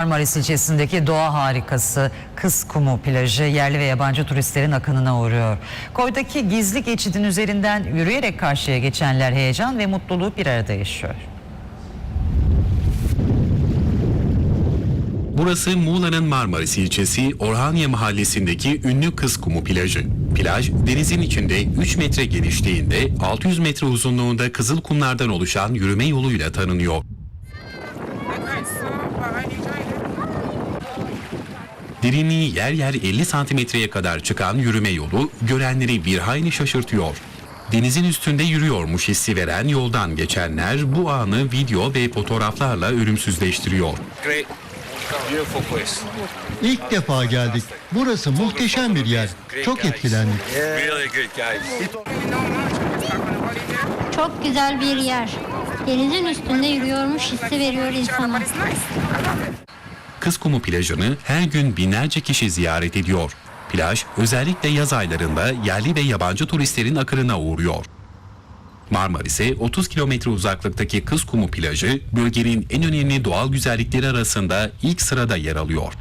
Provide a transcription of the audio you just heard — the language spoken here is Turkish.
Marmaris ilçesindeki doğa harikası Kız Kumu plajı yerli ve yabancı turistlerin akınına uğruyor. Koydaki gizli geçidin üzerinden yürüyerek karşıya geçenler heyecan ve mutluluğu bir arada yaşıyor. Burası Muğla'nın Marmaris ilçesi Orhaniye mahallesindeki ünlü Kız Kumu plajı. Plaj denizin içinde 3 metre genişliğinde 600 metre uzunluğunda kızıl kumlardan oluşan yürüme yoluyla tanınıyor. Derinliği yer yer 50 santimetreye kadar çıkan yürüme yolu görenleri bir hayli şaşırtıyor. Denizin üstünde yürüyormuş hissi veren yoldan geçenler bu anı video ve fotoğraflarla ölümsüzleştiriyor. İlk defa geldik. Burası muhteşem bir yer. Çok etkilendik. Çok güzel bir yer. Denizin üstünde yürüyormuş hissi veriyor insana. Kız Kumu plajını her gün binlerce kişi ziyaret ediyor. Plaj özellikle yaz aylarında yerli ve yabancı turistlerin akınına uğruyor. Marmaris'e 30 kilometre uzaklıktaki Kız Kumu plajı bölgenin en önemli doğal güzellikleri arasında ilk sırada yer alıyor.